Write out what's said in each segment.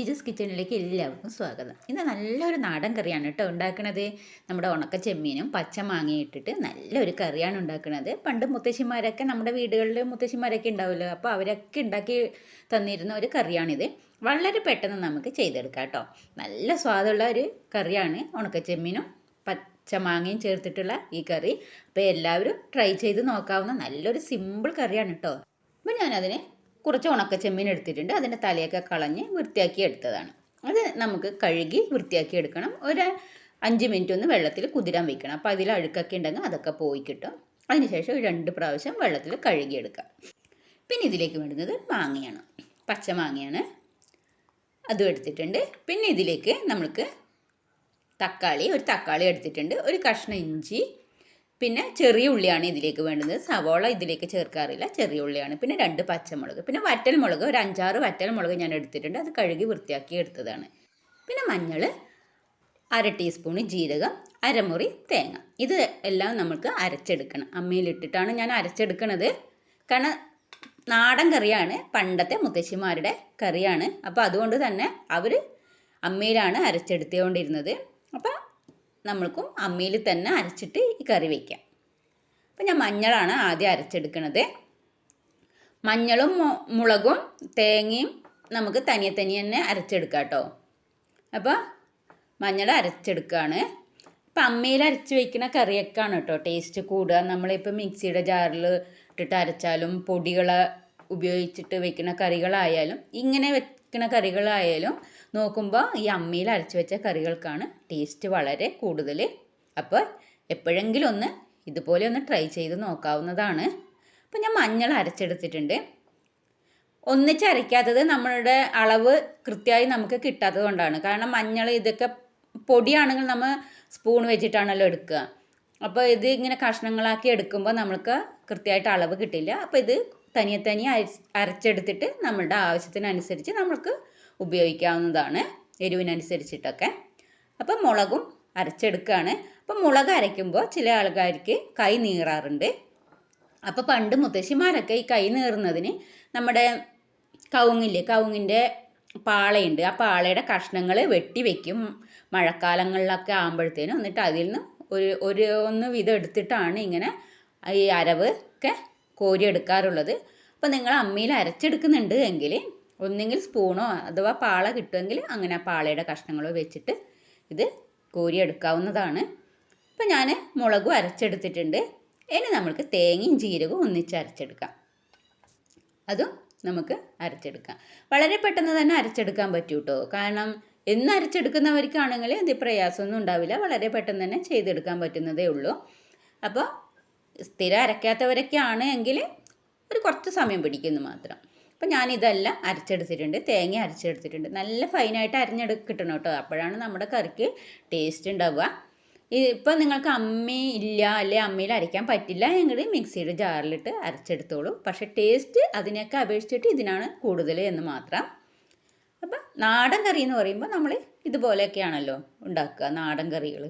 ജീജസ് കിച്ചണിലേക്ക് എല്ലാവർക്കും സ്വാഗതം. ഇന്ന് നല്ലൊരു നാടൻ കറിയാണ് കേട്ടോ ഉണ്ടാക്കുന്നത് നമ്മുടെ ഉണക്ക ചെമ്മീനും പച്ചമാങ്ങയും ഇട്ടിട്ട് നല്ലൊരു കറിയാണ് ഉണ്ടാക്കുന്നത് പണ്ട് മുത്തശ്ശിമാരൊക്കെ നമ്മുടെ വീടുകളിൽ മുത്തശ്ശിമാരൊക്കെ ഉണ്ടാവുമല്ലോ അപ്പോൾ അവരൊക്കെ ഉണ്ടാക്കി തന്നിരുന്ന ഒരു കറിയാണിത്. വളരെ പെട്ടെന്ന് നമുക്ക് ചെയ്തെടുക്കാം കേട്ടോ. നല്ല സ്വാദുള്ള ഒരു കറിയാണ് ഉണക്ക ചെമ്മീനും പച്ച മാങ്ങയും ചേർത്തിട്ടുള്ള ഈ കറി. അപ്പോൾ എല്ലാവരും ട്രൈ ചെയ്ത് നോക്കാവുന്ന നല്ലൊരു സിമ്പിൾ കറിയാണ് കേട്ടോ. അപ്പോൾ ഞാനതിന് കുറച്ച് ഉണക്ക ചെമ്മീൻ എടുത്തിട്ടുണ്ട്. അതിന്റെ തലയൊക്കെ കളഞ്ഞ് വൃത്തിയാക്കി എടുത്തതാണ്. അത് നമുക്ക് കഴുകി വൃത്തിയാക്കി എടുക്കണം. ഒരു അഞ്ച് മിനിറ്റ് ഒന്ന് വെള്ളത്തിൽ കുതിരാൻ വെക്കണം. അപ്പോൾ അതിൽ അഴുക്കൊക്കെ ഉണ്ടെങ്കിൽ അതൊക്കെ പോയി കിട്ടും. അതിനുശേഷം രണ്ട് പ്രാവശ്യം വെള്ളത്തിൽ കഴുകിയെടുക്കാം പിന്നെ ഇതിലേക്ക് വേണ്ടുന്നത് മാങ്ങയാണ്. പച്ച മാങ്ങയാണ്. അതും എടുത്തിട്ടുണ്ട്. പിന്നെ ഇതിലേക്ക് നമുക്ക് തക്കാളി ഒരു തക്കാളി എടുത്തിട്ടുണ്ട്. ഒരു കഷ്ണം ഇഞ്ചി പിന്നെ ചെറിയ ഉള്ളിയാണ് ഇതിലേക്ക് വേണ്ടത് സവോള ഇതിലേക്ക് ചേർക്കാറില്ല. ചെറിയ ഉള്ളിയാണ്. പിന്നെ രണ്ട് പച്ചമുളക്. പിന്നെ വറ്റൽ മുളക് ഒരു അഞ്ചാറ് വറ്റൽ മുളക് ഞാൻ എടുത്തിട്ടുണ്ട്. അത് കഴുകി വൃത്തിയാക്കി എടുത്തതാണ്. പിന്നെ മഞ്ഞൾ അര ടീസ്പൂൺ ജീരകം അരമുറി തേങ്ങ. ഇത് എല്ലാം നമുക്ക് അരച്ചെടുക്കണം. അമ്മയിലിട്ടിട്ടാണ് ഞാൻ അരച്ചെടുക്കണത്. കാരണം നാടൻ കറിയാണ്. പണ്ടത്തെ മുത്തശ്ശിമാരുടെ കറിയാണ്. അപ്പോൾ അതുകൊണ്ട് തന്നെ അവർ അമ്മയിലാണ് അരച്ചെടുത്തുകൊണ്ടിരുന്നത്. നമ്മൾക്കും അമ്മിയിൽ തന്നെ അരച്ചിട്ട് ഈ കറി വയ്ക്കാം അപ്പം ഞാൻ മഞ്ഞളാണ് ആദ്യം അരച്ചെടുക്കുന്നത് മഞ്ഞളും മുളകും തേങ്ങയും നമുക്ക് തനിയെ തനിയെ തന്നെ അരച്ചെടുക്കാം കേട്ടോ. അപ്പോൾ മഞ്ഞൾ അരച്ചെടുക്കുകയാണ് ഇപ്പം അമ്മയിൽ അരച്ച് വയ്ക്കുന്ന കറിയൊക്കെയാണ് കേട്ടോ ടേസ്റ്റ് കൂടുക. നമ്മളിപ്പോൾ മിക്സിയുടെ ജാറിൽ ഇട്ടിട്ട് അരച്ചാലും പൊടികൾ ഉപയോഗിച്ചിട്ട് വെക്കുന്ന കറികളായാലും ഇങ്ങനെ വെക്കുന്ന കറികളായാലും നോക്കുമ്പോൾ ഈ അമ്മിയിൽ അരച്ച് വെച്ച കറികൾക്കാണ് ടേസ്റ്റ് വളരെ കൂടുതൽ അപ്പോൾ എപ്പോഴെങ്കിലും ഒന്ന് ഇതുപോലെ ഒന്ന് ട്രൈ ചെയ്ത് നോക്കാവുന്നതാണ്. അപ്പോൾ ഞാൻ മഞ്ഞൾ അരച്ചെടുത്തിട്ടുണ്ട്. ഒന്നിച്ച് അരയ്ക്കാത്തത് നമ്മളുടെ അളവ് കൃത്യമായി നമുക്ക് കിട്ടാത്തത് കൊണ്ടാണ്. കാരണം മഞ്ഞൾ ഇതൊക്കെ പൊടിയാണെങ്കിൽ നമ്മൾ സ്പൂൺ വെച്ചിട്ടാണല്ലോ എടുക്കുക. അപ്പോൾ ഇത് ഇങ്ങനെ കഷ്ണങ്ങളാക്കി എടുക്കുമ്പോൾ നമ്മൾക്ക് കൃത്യമായിട്ട് അളവ് കിട്ടില്ല. അപ്പോൾ ഇത് തനിയെ തനിയെ അരച്ചെടുത്തിട്ട് നമ്മളുടെ ആവശ്യത്തിനനുസരിച്ച് നമ്മൾക്ക് ഉപയോഗിക്കാവുന്നതാണ് എരിവിനനുസരിച്ചിട്ടൊക്കെ. അപ്പം മുളകും അരച്ചെടുക്കുകയാണ് അപ്പം മുളക് അരയ്ക്കുമ്പോൾ ചില ആൾക്കാർക്ക് കൈ നീറാറുണ്ട്. അപ്പോൾ പണ്ട് മുത്തശ്ശിമാരൊക്കെ ഈ കൈ നീറുന്നതിന് നമ്മുടെ കവുങ്ങില്ലേ കവുങ്ങിന്റെ പാളയുണ്ട്. ആ പാളയുടെ കഷ്ണങ്ങൾ വെട്ടി വെക്കും. മഴക്കാലങ്ങളിലൊക്കെ ആകുമ്പോഴത്തേനും എന്നിട്ട് അതിൽ നിന്ന് ഒരു ഒരു ഒന്ന് വിധം എടുത്തിട്ടാണ് ഇങ്ങനെ ഈ അരവ് ഒക്കെ കോരി എടുക്കാറുള്ളത്. അപ്പോൾ നിങ്ങൾ അമ്മിയിൽ അരച്ചെടുക്കുന്നുണ്ട് എങ്കിൽ ഒന്നെങ്കിൽ സ്പൂണോ അഥവാ പാള കിട്ടുമെങ്കിൽ അങ്ങനെ പാളയുടെ കഷ്ണങ്ങളോ വെച്ചിട്ട് ഇത് കോരി എടുക്കാവുന്നതാണ്. അപ്പോൾ ഞാൻ മുളകും അരച്ചെടുത്തിട്ടുണ്ട്. ഇനി നമ്മൾക്ക് തേങ്ങയും ജീരകവും ഒന്നിച്ച് അരച്ചെടുക്കാം. അതും നമുക്ക് അരച്ചെടുക്കാം. വളരെ പെട്ടെന്ന് തന്നെ അരച്ചെടുക്കാൻ പറ്റൂ കേട്ടോ കാരണം എന്ന് അരച്ചെടുക്കുന്നവർക്കാണെങ്കിൽ ഇത് പ്രയാസമൊന്നും ഉണ്ടാവില്ല. വളരെ പെട്ടെന്ന് തന്നെ ചെയ്തെടുക്കാൻ പറ്റുന്നതേ ഉള്ളൂ. അപ്പോൾ സ്ഥിരം അരയ്ക്കാത്തവരൊക്കെ ആണ് എങ്കിൽ ഒരു കുറച്ച് സമയം പിടിക്കുന്നു മാത്രം. അപ്പം ഞാനിതെല്ലാം അരച്ചെടുത്തിട്ടുണ്ട് തേങ്ങ അരച്ചെടുത്തിട്ടുണ്ട്. നല്ല ഫൈനായിട്ട് അരിഞ്ഞെടു കിട്ടണം കേട്ടോ. അപ്പോഴാണ് നമ്മുടെ കറിക്ക് ടേസ്റ്റ് ഉണ്ടാവുക. ഇപ്പം നിങ്ങൾക്ക് അമ്മി ഇല്ല അല്ലെ അമ്മയിൽ അരയ്ക്കാൻ പറ്റില്ല എങ്കിൽ മിക്സിയുടെ ജാറിലിട്ട് അരച്ചെടുത്തോളൂ. പക്ഷേ ടേസ്റ്റ് അതിനൊക്കെ അപേക്ഷിച്ചിട്ട് ഇതിനാണ് കൂടുതൽ എന്ന് മാത്രം. അപ്പം നാടൻ കറി എന്ന് പറയുമ്പോൾ നമ്മൾ ഇതുപോലെയൊക്കെയാണല്ലോ ഉണ്ടാക്കുക നാടൻ കറികൾ.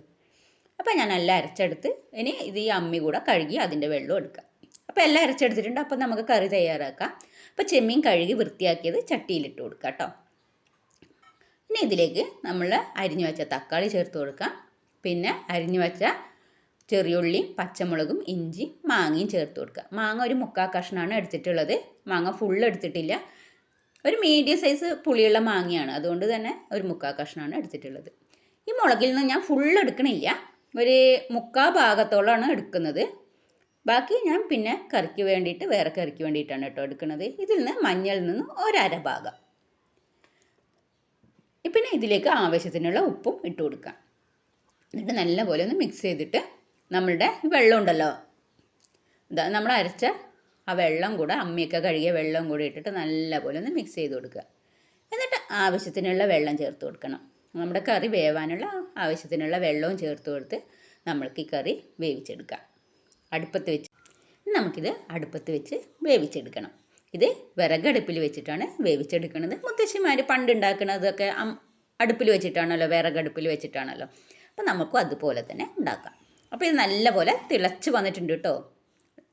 അപ്പം ഞാൻ എല്ലാം അരച്ചെടുത്ത് ഇനി ഇത് ഈ അമ്മി കൂടെ കഴുകി അതിന്റെ വെള്ളം എടുക്കുക അപ്പോൾ എല്ലാം അരച്ചെടുത്തിട്ടുണ്ട്. അപ്പോൾ നമുക്ക് കറി തയ്യാറാക്കാം. അപ്പോൾ ചെമ്മീൻ കഴുകി വൃത്തിയാക്കിയത് ചട്ടിയിലിട്ട് കൊടുക്കുക കേട്ടോ. ഇനി ഇതിലേക്ക് നമ്മൾ അരിഞ്ഞു വെച്ച തക്കാളി ചേർത്ത് കൊടുക്കാം. പിന്നെ അരിഞ്ഞു വെച്ച ചെറിയുള്ളിയും പച്ചമുളകും ഇഞ്ചി മാങ്ങയും ചേർത്ത് കൊടുക്കുക മാങ്ങ ഒരു മുക്കാൽ കഷ്ണമാണ് എടുത്തിട്ടുള്ളത്. മാങ്ങ ഫുൾ എടുത്തിട്ടില്ല. ഒരു മീഡിയം സൈസ് പുളിയുള്ള മാങ്ങയാണ്. അതുകൊണ്ട് തന്നെ ഒരു മുക്കാൽ കഷ്ണമാണ് എടുത്തിട്ടുള്ളത്. ഈ മുളകിൽ നിന്ന് ഞാൻ ഫുൾ എടുക്കണില്ല. ഒരു മുക്കാ ഭാഗത്തോളമാണ് എടുക്കുന്നത്. ബാക്കി ഞാൻ പിന്നെ കറിക്ക് വേണ്ടിയിട്ട് വേറെ കറിക്ക് വേണ്ടിയിട്ടാണ് കേട്ടോ എടുക്കുന്നത്. ഇതിൽ നിന്ന് മഞ്ഞളിൽ നിന്ന് ഒരര ഭാഗം. പിന്നെ ഇതിലേക്ക് ആവശ്യത്തിനുള്ള ഉപ്പും ഇട്ട് കൊടുക്കാം. എന്നിട്ട് നല്ലപോലെ ഒന്ന് മിക്സ് ചെയ്തിട്ട് നമ്മളുടെ വെള്ളം ഉണ്ടല്ലോ. ഇതാ നമ്മൾ അരച്ച ആ വെള്ളം കൂടെ അമ്മയൊക്കെ കഴുകിയ വെള്ളം കൂടി ഇട്ടിട്ട് നല്ലപോലെ ഒന്ന് മിക്സ് ചെയ്ത് കൊടുക്കുക. എന്നിട്ട് ആവശ്യത്തിനുള്ള വെള്ളം ചേർത്ത് കൊടുക്കണം. നമ്മുടെ കറി വേവാനുള്ള ആവശ്യത്തിനുള്ള വെള്ളവും ചേർത്ത് കൊടുത്ത് നമ്മൾക്ക് ഈ കറി വേവിച്ചെടുക്കാം. അടുപ്പത്ത് വെച്ച് നമുക്കിത് അടുപ്പത്ത് വെച്ച് വേവിച്ചെടുക്കണം. ഇത് വിറകടുപ്പിൽ വെച്ചിട്ടാണ് വേവിച്ചെടുക്കുന്നത് മുത്തശ്ശിമാർ പണ്ട് ഉണ്ടാക്കുന്നതൊക്കെ അടുപ്പിൽ വെച്ചിട്ടാണല്ലോ വിറകടുപ്പിൽ വെച്ചിട്ടാണല്ലോ. അപ്പോൾ നമുക്കും അതുപോലെ തന്നെ ഉണ്ടാക്കാം. അപ്പോൾ ഇത് നല്ലപോലെ തിളച്ച് വന്നിട്ടുണ്ട് കേട്ടോ.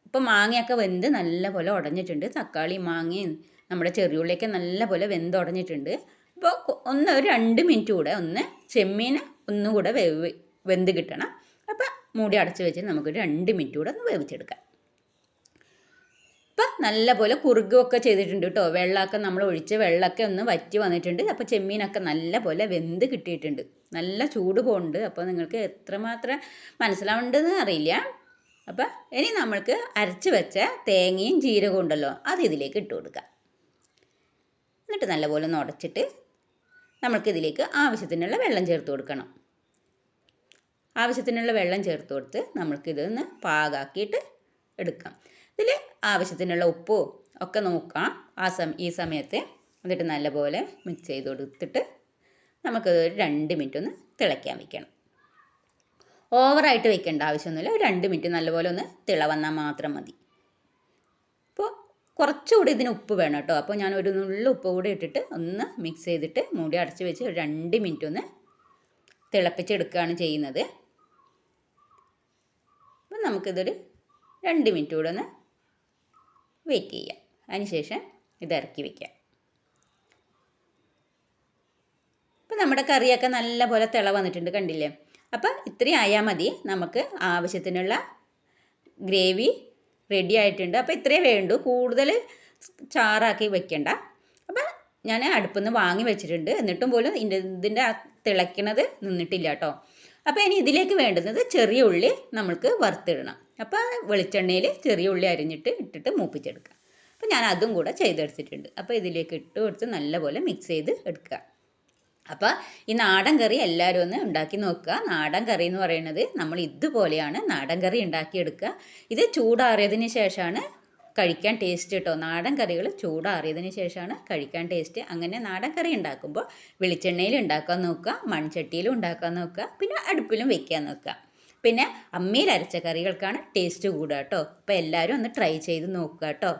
ഇപ്പോൾ മാങ്ങയൊക്കെ വെന്ത് നല്ലപോലെ ഉടഞ്ഞിട്ടുണ്ട്. തക്കാളി മാങ്ങയും നമ്മുടെ ചെറിയുള്ളിയൊക്കെ നല്ലപോലെ വെന്തുടഞ്ഞിട്ടുണ്ട് അപ്പോൾ ഒന്ന് ഒരു രണ്ട് മിനിറ്റ് കൂടെ ഒന്ന് ചെമ്മീൻ ഒന്നുകൂടെ വേവ് വെന്ത് കിട്ടണം. അപ്പോൾ മൂടി അടച്ച് വെച്ച് നമുക്ക് രണ്ട് മിനിറ്റ് കൂടെ ഒന്ന് വേവിച്ചെടുക്കാം. ഇപ്പം നല്ലപോലെ കുറുകുമൊക്കെ ചെയ്തിട്ടുണ്ട് കേട്ടോ. വെള്ളമൊക്കെ നമ്മൾ ഒഴിച്ച് വെള്ളമൊക്കെ ഒന്ന് വറ്റി വന്നിട്ടുണ്ട്. അപ്പോൾ ചെമ്മീനൊക്കെ നല്ലപോലെ വെന്ത് കിട്ടിയിട്ടുണ്ട്. നല്ല ചൂട് പോകുന്നുണ്ട് അപ്പോൾ നിങ്ങൾക്ക് എത്രമാത്രം മനസ്സിലാവേണ്ടതെന്ന് അറിയില്ല. അപ്പം ഇനി നമ്മൾക്ക് അരച്ച് വെച്ച തേങ്ങയും ജീരകവും ഉണ്ടല്ലോ അത് ഇതിലേക്ക് ഇട്ട് കൊടുക്കാം. എന്നിട്ട് നല്ലപോലെ ഒന്ന് ഉടച്ചിട്ട് നമ്മൾക്ക് ഇതിലേക്ക് ആവശ്യത്തിനുള്ള വെള്ളം ചേർത്ത് കൊടുക്കണം. ആവശ്യത്തിനുള്ള വെള്ളം ചേർത്ത് കൊടുത്ത് നമ്മൾക്കിതൊന്ന് പാകാക്കിയിട്ട് എടുക്കാം. ഇതിൽ ആവശ്യത്തിനുള്ള ഉപ്പോ ഒക്കെ നോക്കാം. ആ സം ഈ സമയത്ത് എന്നിട്ട് നല്ലപോലെ മിക്സ് ചെയ്ത് കൊടുത്തിട്ട് നമുക്കത് ഒരു രണ്ട് മിനിറ്റ് ഒന്ന് തിളയ്ക്കാൻ വെക്കണം. ഓവറായിട്ട് വെക്കേണ്ട ആവശ്യമൊന്നുമില്ല. ഒരു രണ്ട് മിനിറ്റ് നല്ലപോലെ ഒന്ന് തിള വന്നാൽ മാത്രം മതി. കുറച്ചുകൂടി ഇതിന് ഉപ്പ് വേണം കേട്ടോ. അപ്പോൾ ഞാൻ ഒരു നുള്ളു ഉപ്പ് കൂടി ഇട്ടിട്ട് ഒന്ന് മിക്സ് ചെയ്തിട്ട് മൂടി അടച്ച് വെച്ച് ഒരു രണ്ട് മിനിറ്റ് ഒന്ന് തിളപ്പിച്ചെടുക്കുകയാണ് ചെയ്യുന്നത്. അപ്പം നമുക്കിതൊരു രണ്ട് മിനിറ്റ് കൂടെ ഒന്ന് വെയിറ്റ് ചെയ്യാം. അതിനുശേഷം ഇത് ഇറക്കി വയ്ക്കാം ഇപ്പം നമ്മുടെ കറിയൊക്കെ നല്ല പോലെ തിള വന്നിട്ടുണ്ട് കണ്ടില്ലേ? അപ്പം ഇത്രയും ആയാൽ മതി. നമുക്ക് ആവശ്യത്തിനുള്ള ഗ്രേവി റെഡി ആയിട്ടുണ്ട്. അപ്പോൾ ഇത്രയേ വേണ്ടൂ. കൂടുതൽ ചാറാക്കി വെക്കണ്ട. അപ്പം ഞാൻ അടുപ്പിൽ നിന്ന് വാങ്ങി വെച്ചിട്ടുണ്ട്. എന്നിട്ടും പോലും ഇതിന്റെ ആ തിളയ്ക്കണത് നിന്നിട്ടില്ല കേട്ടോ അപ്പോൾ ഇനി ഇതിലേക്ക് വേണ്ടുന്നത് ചെറിയ ഉള്ളി നമ്മൾക്ക് വറുത്തിടണം. അപ്പോൾ വെളിച്ചെണ്ണയിൽ ചെറിയ ഉള്ളി അരിഞ്ഞിട്ട് ഇട്ടിട്ട് മൂപ്പിച്ചെടുക്കുക അപ്പോൾ ഞാൻ അതും കൂടെ ചെയ്തെടുത്തിട്ടുണ്ട്. അപ്പോൾ ഇതിലേക്ക് ഇട്ട് കൊടുത്ത് നല്ലപോലെ മിക്സ് ചെയ്ത് എടുക്കുക. അപ്പോൾ ഈ നാടൻ കറി എല്ലാവരും ഒന്ന് ഉണ്ടാക്കി നോക്കുക. നാടൻ കറി എന്ന് പറയുന്നത് നമ്മൾ ഇതുപോലെയാണ് നാടൻ കറി ഉണ്ടാക്കിയെടുക്കുക. ഇത് ചൂടാറിയതിന് ശേഷമാണ് കഴിക്കാൻ ടേസ്റ്റ് കേട്ടോ നാടൻ കറികൾ ചൂടാറിയതിന് ശേഷമാണ് കഴിക്കാൻ ടേസ്റ്റ് അങ്ങനെ നാടൻ കറി ഉണ്ടാക്കുമ്പോൾ വെളിച്ചെണ്ണയിൽ ഉണ്ടാക്കാൻ നോക്കുക മൺചട്ടിയിലും ഉണ്ടാക്കാൻ നോക്കുക പിന്നെ അടുപ്പിലും വെക്കാൻ നോക്കുക. പിന്നെ അമ്മയിൽ അരച്ച കറികൾക്കാണ് ടേസ്റ്റ് കൂടുക കേട്ടോ അപ്പോൾ എല്ലാവരും ഒന്ന് ട്രൈ ചെയ്ത് നോക്കുക കേട്ടോ